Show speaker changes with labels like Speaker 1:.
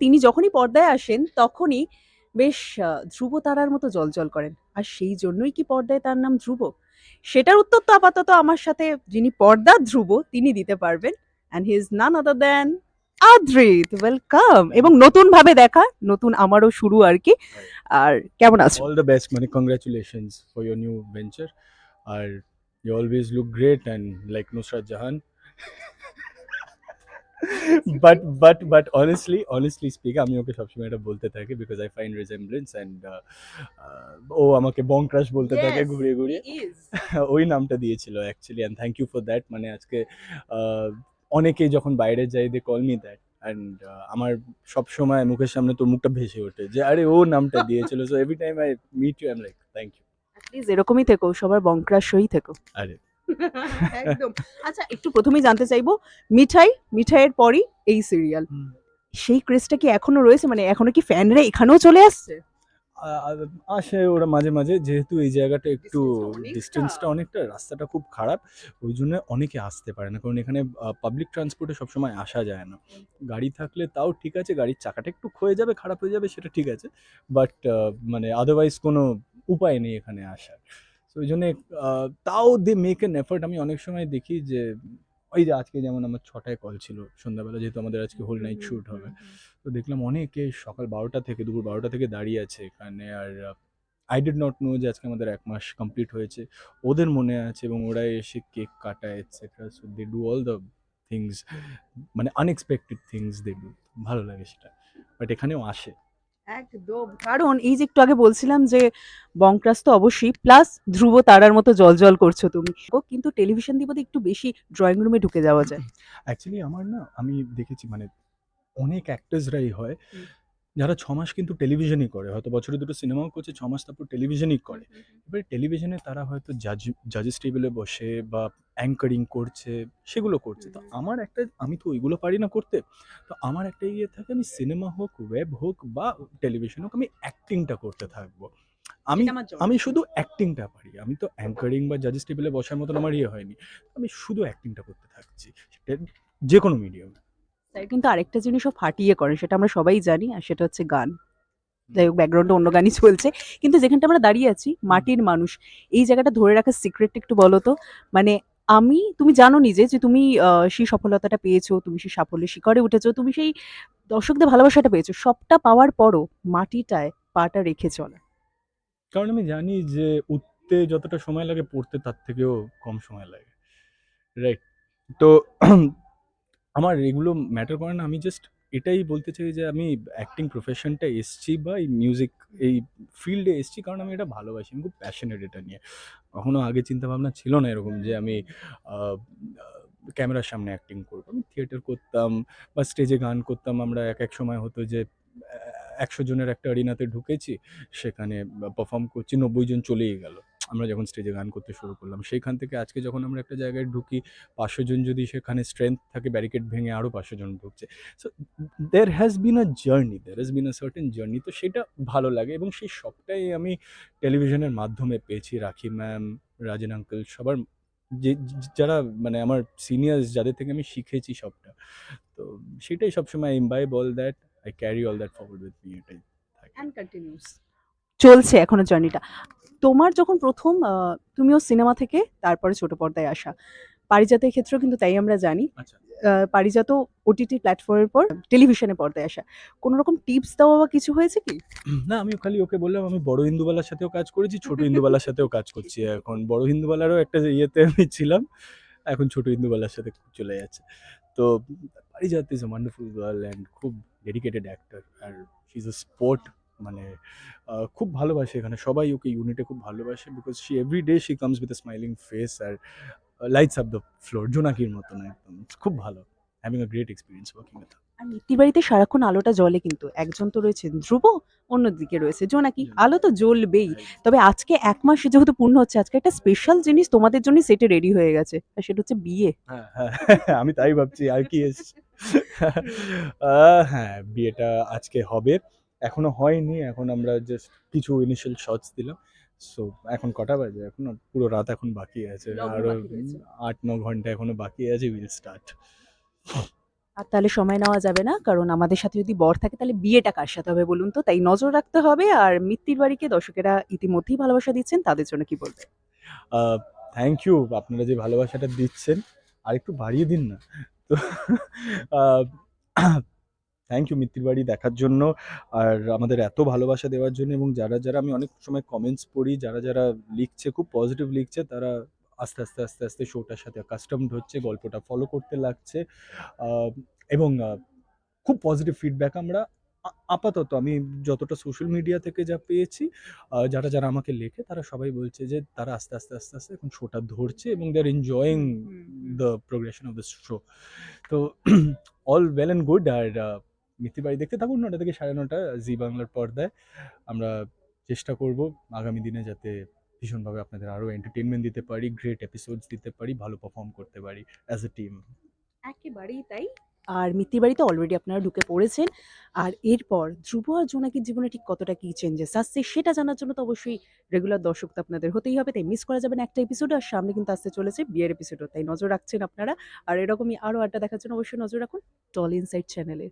Speaker 1: তিনি যখনই পর্দায় আসেন তখনই বেশ ধ্রুব তারার মতো জ্বলজ্বল করেন। আর সেই জন্যই কি পর্দায় তার নাম ধ্রুব? সেটার উত্তর তো আপাতত আমার সাথে যিনি পর্দার ধ্রুব তিনি দিতে পারবেন। And he is none other than Adrit. Welcome এবং নতুনভাবে দেখা, নতুন আমারও শুরু আরকি। আর কেমন আছো?
Speaker 2: All the best, Mani. Congratulations for your new venture. R you always look great and like Nusrat Jahan. but but but honestly honestly speaking আমি ওকে সবসময় এটা বলতে থাকি because I find resemblance and uh, uh, ও আমাকে bong crush বলতে থাকে ঘুরিয়ে ঘুরিয়ে. ওই নামটা দিয়েছিল actually and thank you for that মানে আজকে আহ, অনেকেই যখন বাইরে যাই they call me that and আমার সব সময় মুখের সামনে তোর মুখটা ভেসে ওঠে যে আরে ও নামটা দিয়েছিল। So every time I meet you I am like thank you
Speaker 1: please এরকমই থেকো সবার বংক্রাশই থেকো।
Speaker 2: আরে
Speaker 1: একদম। আচ্ছা একটু প্রথমেই জানতে চাইব মিঠাই মিঠাইয়ের পরই এই সিরিয়াল সেই ক্রেজটা কি এখনও রয়েছে? মানে এখনও কি ফ্যানরা এখানেও চলে আসছে?
Speaker 2: আসে ওরা মাঝে মাঝে। যেহেতু এই জায়গাটা একটু। ডিস্টেন্সটা অনেকটা। রাস্তাটা খুব খারাপ ওই জন্য অনেকে আসতে পারে না। কারণ এখানে পাবলিক ট্রান্সপোর্টে সবসময় আসা যায় না। গাড়ি থাকলে তাও ঠিক আছে গাড়ির চাকাটা একটু ক্ষয়ে যাবে খারাপ হয়ে যাবে সেটা ঠিক আছে। বাট মানে আদারওয়াইজ কোনো উপায় নেই এখানে আসার। তো ওই জন্যে তাও দে মেক এন এফার্ট আমি অনেক সময় দেখি যে ওই যে আজকে যেমন আমার ছটায় কল ছিল সন্ধ্যাবেলা যেহেতু আমাদের আজকে হোল নাইট শ্যুট হবে। তো দেখলাম অনেকে সকাল বারোটা থেকে দুপুর বারোটা থেকে দাঁড়িয়ে আছে এখানে আর আই ডিড নট নো যে আজকে আমাদের এক মাস কমপ্লিট হয়েছে। ওদের মনে আছে এবং ওরা এসে কেক কাটায় etcetera so they do all the things মানে আনএক্সপেক্টেড থিংস দে ডু ভালো লাগে সেটা। বাট এখানেও আসে।
Speaker 1: একদম। কারণ এই যে একটু আগে বলছিলাম যে বংক্রাস তো অবশ্যই প্লাস ধ্রুব তারার মতো জলজল করছ তুমি। ও কিন্তু টেলিভিশন দিবতে একটু বেশি ড্রয়িং রুমে ঢুকে যাওয়া যায়।
Speaker 2: অ্যাকচুয়ালি আমার না আমি দেখেছি মানে অনেক অ্যাক্টার্সরাই হয় যারা ছ মাস কিন্তু টেলিভিশনই করে। হয়তো বছরে দুটো সিনেমাও করছে ছ মাস তারপর টেলিভিশনই করে। এবারে টেলিভিশনে তারা হয়তো জাজ জাজেস টেবিলে বসে বা অ্যাঙ্কারিং করছে সেগুলো করছে। তো আমার একটা আমি তো ওইগুলো পারি না করতে। তো আমার একটা ইয়ে থাকে আমি সিনেমা হোক ওয়েব হোক বা টেলিভিশন হোক আমি অ্যাক্টিংটা করতে থাকব। আমি আমি শুধু অ্যাক্টিংটা পারি। আমি তো অ্যাঙ্কারিং বা জাজেস টেবিলে বসার মতন আমার ইয়ে হয়নি। আমি শুধু অ্যাক্টিংটা করতে থাকছি। সেটা যে কোনো মিডিয়াম
Speaker 1: স্যার কিন্তু আরেকটা জিনিস জিনিসও ফাটিয়ে করে সেটা আমরা সবাই জানি আর সেটা হচ্ছে গান। যাই হোক ব্যাকগ্রাউন্ডে অন্য গানই চলছে। কিন্তু যেখানটা আমরা দাঁড়িয়ে আছি মাটির মানুষ। এই জায়গাটা ধরে রাখার সিক্রেটটা একটু বলো তো? মানে আমি, তুমি জানো নিজে যে তুমি সেই সফলতাটা পেয়েছ, তুমি সেই সাফল্যের শিখরে উঠেছো, তুমি সেই দর্শকদের ভালোবাসাটা পেয়েছ, সবটা পাওয়ার পরও মাটিটায় পাটা রেখে চলা।
Speaker 2: কারণ আমি জানি যে, উঠতে যতটা সময় লাগে, পড়তে তার থেকেও কম সময় লাগে। রাইট তো, আমার এগুলো ম্যাটার করে না, আমি জাস্ট এটাই বলতে চাই যে আমি অ্যাক্টিং প্রফেশনটা এসছি বা এই মিউজিক এই ফিল্ডে এসছি কারণ আমি এটা ভালোবাসি, আমি খুব প্যাশনেট এটা নিয়ে। কখনো আগে চিন্তা ভাবনা ছিল না এরকম যে আমি ক্যামেরার সামনে অ্যাক্টিং করব। আমি থিয়েটার করতাম বা স্টেজে গান করতাম। আমরা এক এক সময় হতো যে একশো জনের একটা অরিনাতে ঢুকেছি, সেখানে পারফর্ম করছি, নব্বই জন চলেই গেল। আমরা যখন স্টেজে গান করতে শুরু করলাম, সেইখান থেকে আজকে যখন আমরা একটা জায়গায় ঢুকি, পাঁচশো জন যদি সেখানে স্ট্রেংথ থাকে ব্যারিকেড ভেঙে আরও পাঁচশো জন ঢুকছে। So there has been a journey there has been a certain journey তো সেটা ভালো লাগে এবং সেই সবটাই আমি টেলিভিশনের মাধ্যমে পেয়েছি। রাখি ম্যাম রাজেন আঙ্কেল সবার যে, যারা মানে আমার সিনিয়র্স যাদের থেকে আমি শিখেছি সবটা। তো সেটাই সবসময় imbibe all that I carry all that forward with me এটাই থাকে।
Speaker 1: চলছে এখনও জার্নিটা। তোমার যখন প্রথম তুমিও সিনেমা থেকে তারপরে ছোট পর্দায় আসা। পারিজাতের ক্ষেত্রেও কিন্তু তাই আমরা জানি। পারিজাত ওটিটি প্ল্যাটফর্মের পর টেলিভিশনে পর্দায় আসা। কোনো রকম টিপস দেওয়া বা কিছু হয়েছে কি?
Speaker 2: না আমি খালি ওকে বললাম আমি বড় হিন্দুবালার সাথেও কাজ করেছি ছোট হিন্দুবালার সাথেও কাজ করছি। এখন বড় হিন্দুবালারও একটা ইয়েতে আমি ছিলাম এখন ছোট হিন্দুবালার সাথে চলে যাচ্ছে। তো Parijat is a wonderful girl and খুব ডেডিকেটেড অ্যাক্টর আর শি ইজ এ স্পোর্ট মানে খুব ভালোবাসে এখানে। সবাই ওকে ইউনিটে খুব ভালোবাসে because she every day she comes with a smiling face R lights up the floor জোনাকির মতন একদম। খুব ভালো। Having a great experience working with
Speaker 1: আর বাড়িতে সারাক্ষণ আলোটা জ্বলে কিন্তু। একজন তো রয়েছে ধ্রুব অন্যদিকে রয়েছে জোনাকি। আলো তো জ্বলবেই। তবে আজকে এক মাস যেহেতু পূর্ণ হচ্ছে আজকে একটা স্পেশাল জিনিস তোমাদের জন্য সেটে রেডি হয়ে গেছে আর সেটা হচ্ছে বিয়ে।
Speaker 2: হ্যাঁ হ্যাঁ আমি তাই ভাবছি আর কি হ্যাঁ বিয়েটা আজকে হবে। এখনও হয়নি এখন আমরা জাস্ট কিছু ইনিশিয়াল শটস দিলাম। সো এখন কটা বাজে? এখন পুরো রাত এখন বাকি আছে।
Speaker 1: আরও
Speaker 2: আট ন ঘণ্টা এখনও বাকি আছে উইল স্টার্ট
Speaker 1: আর তাহলে সময় নেওয়া যাবে না কারণ আমাদের সাথে যদি বর থাকে তাহলে বিয়েটা কার সাথে হবে বলুন তো? তাই নজর রাখতে হবে আর মিত্তির বাড়িকে দর্শকেরা ইতিমধ্যেই ভালোবাসা দিচ্ছেন তাদের জন্য কি বলবে?
Speaker 2: থ্যাংক ইউ আপনারা যে ভালোবাসাটা দিচ্ছেন আর একটু বাড়িয়ে দিন না। তো থ্যাংক ইউ মিত্তির বাড়ি দেখার জন্য। আর আমাদের এত ভালোবাসা দেওয়ার জন্য এবং যারা যারা আমি অনেক সময় কমেন্টস পড়ি যারা যারা লিখছে খুব পজিটিভ লিখছে তারা আস্তে আস্তে আস্তে আস্তে শোটার সাথে কাস্টমড হচ্ছে গল্পটা ফলো করতে লাগছে। এবং খুব পজিটিভ ফিডব্যাক আমরা আপাতত আমি যতটা সোশ্যাল মিডিয়া থেকে যা পেয়েছি যারা যারা আমাকে লেখে তারা সবাই বলছে যে তারা আস্তে আস্তে আস্তে আস্তে এখন শোটা ধরছে এবং they are enjoying the progression of the show তো অল ওয়েল অ্যান্ড গুড আর আহ, মিথি বাড়ি দেখতে থাকুন। নটা থেকে সাড়ে নটা জি বাংলার পর্দায়। আমরা চেষ্টা করব আগামী দিনে যাতে ভীষণভাবে আপনাদের আরও এন্টারটেনমেন্ট দিতে পারি গ্রেট এপিসোডস দিতে পারি ভালো পারফর্ম করতে পারি অ্যাজ এ টিম
Speaker 1: একেবারেই তাই। আর মিত্তির বাড়িতে অলরেডি আপনারা ঢুকে পড়েছেন। আর এরপর ধ্রুব আর জোনাকির জীবনে ঠিক কতটা কী চেঞ্জেস আসছে সেটা জানার জন্য তো অবশ্যই রেগুলার দর্শক তো আপনাদের হতেই হবে তাই মিস করা যাবে না একটা এপিসোড আর সামনে কিন্তু আসতে চলেছে বিয়ের এপিসোডও তাই নজর রাখছেন আপনারা। আর এরকমই আরও আড্ডা দেখার জন্য অবশ্যই নজর রাখুন। টল ইনসাইড চ্যানেলে